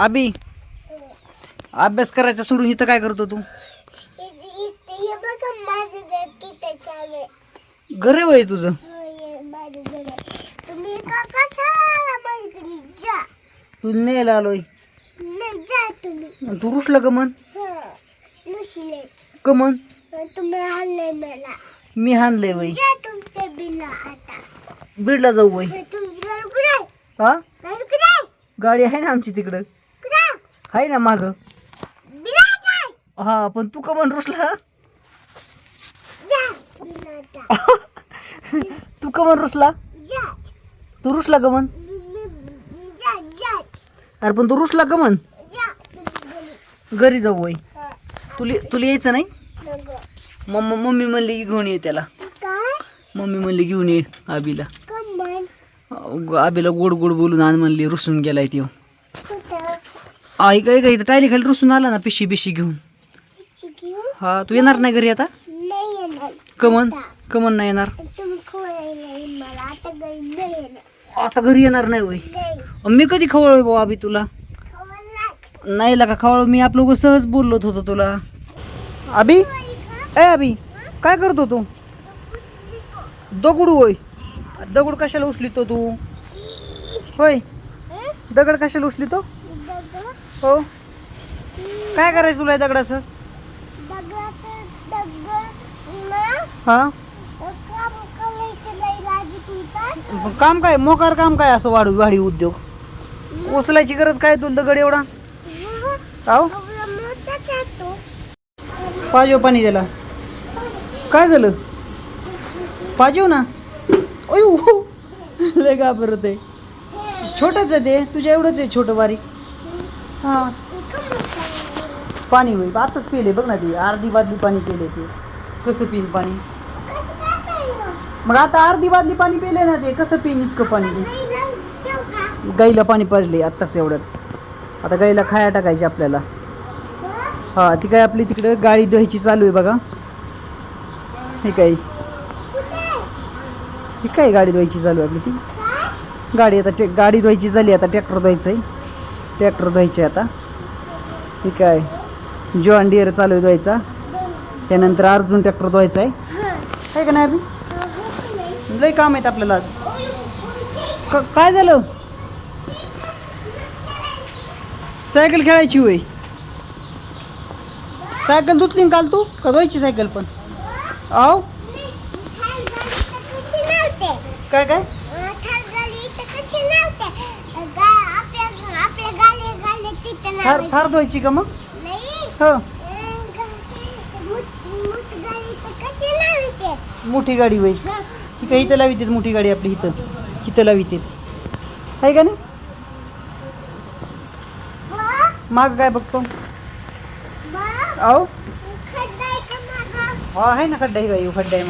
आबी अभ्यास करायचा सोडून इथं काय करतो तू? घर आहे. वय तुझं? हो, तू न्यायला आलोय. तू रुसला का मन हं. नशिलेच का मन हं, मी हाणलंय वय. बीडला जाऊ वय. हं? हा? गाडी आहे ना आमची तिकडं? आहे? ना माग. हा पण तू का मन रुसला. तू का मन रुसला? तू रुसला का जा अरे पण तू रुसला का तुमची घरी. जाऊ वय. तुला तुला यायचं नाही. मम्मा मम्मी म्हणली की घेऊन ये त्याला. मम्मी म्हणली घेऊन ये आबीला. आबीला गोड गोड बोलून आण म्हणली रुसून गेलाय कुठं आई काय काय टायली खाली रुसून आला ना पिशी बिशी घेऊन. हा तू येणार नाही घरी आता? कमन कमन नाही येणार? आता घरी येणार. नाही वय मी कधी खवळ भाऊ आबी तुला? नाही. लागा खवळ मी आपलं सहज बोललोत होतो तुला. आबी? ए अबी काय करतो तू दगड होय. दगड कशाला उचलितो तू? होय. दगड कशाला उचलितो? हो? काय करायचं तुला दगडाचं? हा? काम काय? मोकार काम काय असं वाढू वाढी उद्योग? उचलायची गरज काय तुला दगड एवढा? आहो? पाजव पाणी त्याला. काय झालं? पाजव ना? अयो लय घाबरत आहे. छोटंच आहे ते. तुझ्या एवढंच आहे छोटं बारीक. हां. पाणी होईल. आताच पिले बघ ना ते. अर्धी बादली पाणी पिले ते. कसं पिईल पाणी? मग आता अर्धी बादली पाणी पिले ना ते. कसं पिईन इतकं पाणी गाईला पाणी पाजले आत्ताच एवढ्यात. आता गाईला खाया टाकायची आपल्याला. हा ती काय आपली तिकडं गाडी धुवायची चालू आहे बघा. हे काय? ही काय गाडी धुवायची चालू आहे आपली ती? गाडी आता गाडी धुवायची झाली आता ट्रॅक्टर धुवायचं आहे. ट्रॅक्टर धुवायचे आता. ही काय? जॉन डिअर चालू आहे धुवायचा. त्यानंतर अर्जुन ट्रॅक्टर धुवायचा आहे. आहे का नाही अभि लय काम आहेत आपल्याला आज. काय झालं? सायकल खेळायची होय. सायकल धुतली काल तू? का धुवायची सायकल पण? आव. काय काय? थार थार धुवायची का मग? हो. मोठी गाडी वय ही. काय इथं लावितेत मोठी गाडी आपली इथं? इथं लावितेत. आहे का नाही? माग काय बघतो? आहो हा आहे ना खड्डा आहे का खड्डा आहे माग.